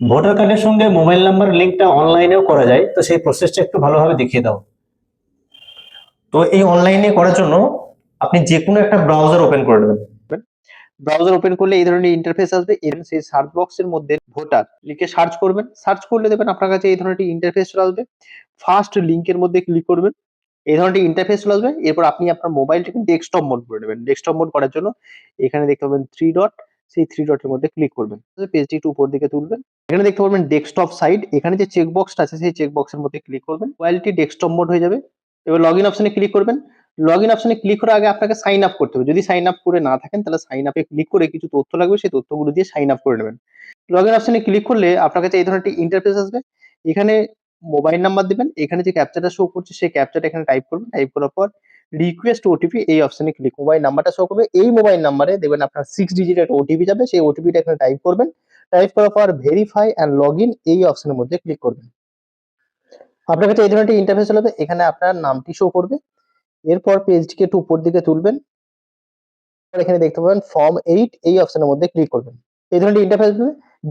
Voter কার্ডের সঙ্গে mobile number লিঙ্কটা অনলাইনেও করা যায়, তো সেই প্রসেসটা একটু ভালোভাবে দেখিয়ে দাও। তো এই অনলাইনে করার জন্য আপনি যে কোনো একটা ব্রাউজার ওপেন করে নেবেন। ব্রাউজার ওপেন করলে এই ধরনের ইন্টারফেস আসবে এর সেই সার্চ বক্সের মধ্যে ভোটার লিখে সার্চ করবেন। সার্চ করলে দেখবেন আপনার কাছে এই ধরনের ইন্টারফেস চলে আসবে। ফার্স্ট লিংকের মধ্যে ক্লিক করবেন। এই ধরনের ইন্টারফেস চলে আসবে। এরপর আপনি আপনার মোবাইলটাকে ডেস্কটপ মোড করে নেবেন। ডেস্কটপ মোড করার জন্য এখানে দেখতে পাবেন থ্রি ডট সেই থ্রি ডটের মধ্যে ক্লিক করবেন। পেজটি একটু উপর দিকে তুলবেন। এখানে দেখতে পারবেন ডেস্কটপ সাইড এখানে যে চেক বক্সটা আছে, সেই চেক বক্সের মধ্যে ক্লিক করবেন। মোবাইলটি ডেস্কটপ মোড হয়ে যাবে। এবার লগ ইন অপশনে ক্লিক করবেন। লগ ইন অপশনে ক্লিক করার আগে আপনাকে সাইন আপ করতে হবে। যদি সাইন আপ করে না থাকেন, তাহলে সাইন আপে ক্লিক করে কিছু তথ্য লাগবে, সেই তথ্যগুলো দিয়ে সাইন আপ করে নেবেন। লগ ইন অপশনে ক্লিক করলে আপনার কাছে এই ধরনের একটি ইন্টারফেস আসবে। এখানে মোবাইল নাম্বার দিবেন। এখানে যে ক্যাপচারটা শো করছে, সেই ক্যাপচারটা এখানে টাইপ করবেন। টাইপ করার পর রিকোয়েস্ট ওটিপি এই অপশনে ক্লিক মোবাইল নাম্বারটা শো করবে। এই মোবাইল নাম্বারে দেখবেন আপনার সিক্স ডিজিট একটা ওটিপি যাবে, সেই ওটিপিটা এখানে টাইপ করবেন। টাইপ করার পর ভেরিফাই অ্যান্ড লগ ইন এই অপশনের মধ্যে ক্লিক করবেন। আপনার কাছে এই ধরনের একটি ইন্টারফেস চলে আসবে। এখানে আপনার নামটি শো করবে। এরপর পেজটিকে একটু উপর দিকে তুলবেন। এখানে দেখতে পাবেন ফর্ম এইট এই অপশনের মধ্যে ক্লিক করবেন। এই ধরনের ইন্টারফেস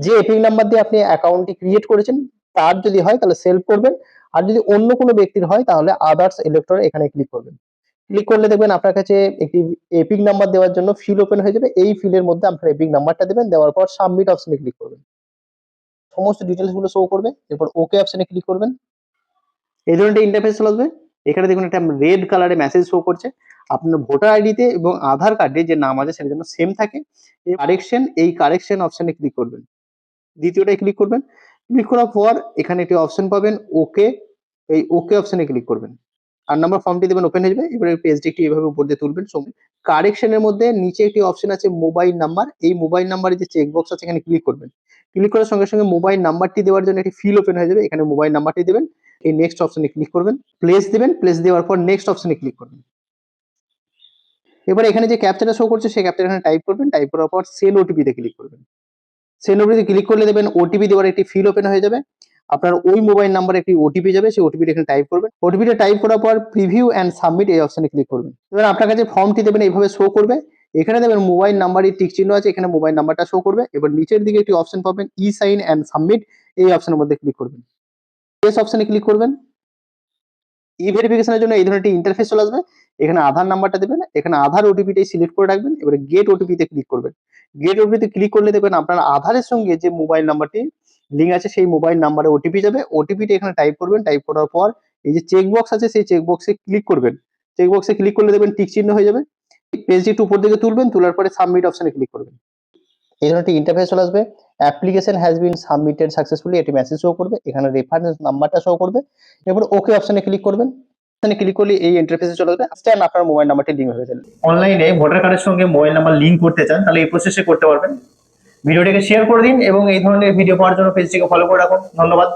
যে এপিক নাম্বার দিয়ে আপনি অ্যাকাউন্টটি ক্রিয়েট করেছেন, তার যদি হয় তাহলে সেলফ করবেন। আর যদি অন্য কোনো ব্যক্তির হয় তাহলে আদার্স ইলেক্টর এখানে ক্লিক করবেন। ক্লিক করলে দেখবেন আপনার কাছে একটি এপিক নাম্বার দেওয়ার জন্য ফিল ওপেন হয়ে যাবে। এই ফিলের মধ্যে আপনার এপিক নাম্বারটা দেবেন। দেওয়ার পর সাবমিট অপশনে ক্লিক করবেন। সমস্ত ডিটেলসগুলো শো করবে। এরপর ওকে অপশনে ক্লিক করবেন। এই ধরনের ইন্টারফেস চলে আসবে। এখানে দেখুন একটা রেড কালারে মেসেজ শো করছে। আপনার ভোটার আইডিতে এবং আধার কার্ডে যে নাম আছে সেটা যেন সেম থাকে। কারেকশন এই কারেকশন অপশনে ক্লিক করবেন। দ্বিতীয়টায় ক্লিক করবেন। ক্লিক করার পর এখানে একটি অপশন পাবেন ওকে এই ওকে অপশনে ক্লিক করবেন। আর নাম্বার ফর্মটি দেবেন ওপেন হয়ে যাবে। এবারে পেজটি একটু এইভাবে উপর দিয়ে তুলবেন। কারেকশনের মধ্যে নিচে একটি অপশন আছে মোবাইল নাম্বার এই মোবাইল নাম্বারে যে চেক বক্স আছে, এখানে ক্লিক করবেন। ক্লিক করার সঙ্গে সঙ্গে মোবাইল নাম্বারটি দেওয়ার জন্য একটি ফিল ওপেন হয়ে যাবে। এখানে মোবাইল নাম্বারটি দেবেন। এই নেক্সট অপশনে ক্লিক করবেন। প্লেস দিবেন। প্লেস দেওয়ার পর নেক্সট অপশনে ক্লিক করবেন। এবার এখানে যে ক্যাপচারটা শো করছে, সেই ক্যাপচার এখানে টাইপ করবেন। টাইপ করার পর সেন্ড ওটিপিতে ক্লিক করবেন। সেন্ড ওটিপিতে ক্লিক করলে দেবেন ওটিপি দেওয়ার একটি ফিল ওপেন হয়ে যাবে। আপনার ওই মোবাইল নাম্বারে একটি ওটিপি যাবে, সেই ওটিপিটা এখানে টাইপ করবেন। ওটিপিটা টাইপ করার পর প্রিভিউ অ্যান্ড সাবমিট এই অপশনে ক্লিক করবেন। এবার আপনার কাছে ফর্মটি দেবেন, এইভাবে শো করবে। এখানে দেবেন মোবাইল নাম্বারই টিক চিহ্ন আছে, এখানে মোবাইল নাম্বারটা শো করবে। এবার নিচের দিকে একটি অপশন পাবেন ই সাইন অ্যান্ড সাবমিট এই অপশনের মধ্যে ক্লিক করবেন। এস অপশনে ক্লিক করবেন। ই ভেরিফিকেশনের জন্য এই ধরনের একটি ইন্টারফেস চলে আসবে। এখানে আধার নাম্বারটা দেবেন, এখানে আধার ওটিপিটাই সিলেক্ট করে রাখবেন, এবারে গেট ওটিপিতে ক্লিক করবেন। গেট ওটিপিতে ক্লিক করলে দেখবেন আপনার আধারের সঙ্গে যে মোবাইল নাম্বারটি লিঙ্ক আছে, সেই মোবাইল নাম্বারে ওটিপি যাবে। ওটিপিটা এখানে টাইপ করবেন টাইপ করার পর এই যে চেক বক্স আছে, সেই চেক বক্সে ক্লিক করবেন। চেক বক্সে ক্লিক করলে দেখবেন টিক চিহ্ন হয়ে যাবে। পেজটি একটু উপর দিকে তুলবেন, তোলার পরে সাবমিট অপশনে ক্লিক করবেন। এই ধরনের একটি ইন্টারফেস চলে আসবে। Application has been submitted successfully একটি মেসেজ শো করবে। এখানে রেফারেন্স নাম্বারটা শো করবে। এরপর ওকে অপশনে ক্লিক করবেন। ক্লিক করলে এই ইন্টারফেসে চলে আসবে। স্ট্যান্ড আপনার মোবাইল নাম্বারটি লিঙ্ক হয়ে যাবে অনলাইনে ভোটার কার্ডের সঙ্গে মোবাইল নাম্বার লিঙ্ক করতে চান, তাহলে এই প্রসেসে করতে পারবেন। ভিডিওটিকে শেয়ার করে দিন এবং এই ধরনের ভিডিও পাওয়ার জন্য পেজটিকে ফলো করে রাখুন। ধন্যবাদ।